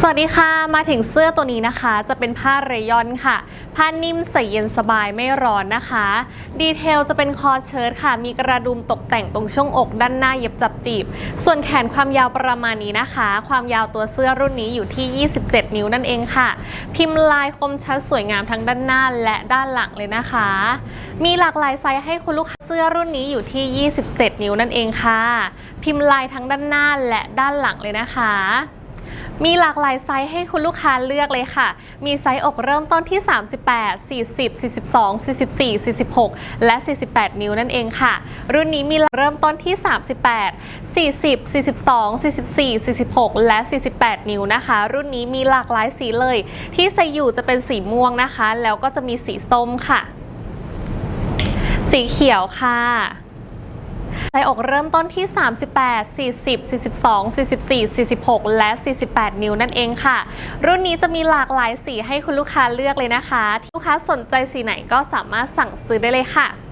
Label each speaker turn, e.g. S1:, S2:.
S1: สวัสดีค่ะ มาถึงเสื้อตัวนี้นะคะ จะเป็นผ้าเรยอนค่ะ ผ้านิ่มใส่เย็นสบายไม่ร้อนนะคะ ดีเทลจะเป็นคอเชิ้ตค่ะ มีกระดุมตกแต่งตรงช่วงอกด้านหน้าเย็บจับจีบ ส่วนแขนความยาวประมาณนี้นะคะ ความยาวตัวเสื้อรุ่นนี้อยู่ที่ 27 นิ้วนั่นเองค่ะ พิมพ์ลายคมชัดสวยงามทั้งด้านหน้าและด้านหลังเลยนะคะ มีหลากหลายไซส์ให้คุณลูกค้าเสื้อรุ่นนี้อยู่ที่ 27 นิ้วนั่นเองค่ะ พิมพ์ลายทั้งด้านหน้าและด้านหลังเลยนะคะ มีหลากหลายไซส์ให้คุณลูกค้าเลือกเลยค่ะ มีไซส์อกเริ่มต้นที่ 38 40 42 44 46 และ 48 นิ้วนั่นเองค่ะ รุ่นนี้มีเริ่มต้นที่ 38 40 42 44 46 และ 48 นิ้วนะคะ รุ่นนี้มีหลากหลายสีเลย ที่ใส่อยู่จะเป็นสีม่วงนะคะ แล้วก็จะมีสีส้มค่ะ สีเขียวค่ะ ไซส์อกเริ่มต้นที่ 38 40 42 44 46 และ 48 นิ้วนั่นเองค่ะ รุ่นนี้จะมีหลากหลายสีให้คุณลูกค้าเลือกเลยนะคะ ลูกค้าสนใจสีไหนก็สามารถสั่งซื้อได้เลยค่ะ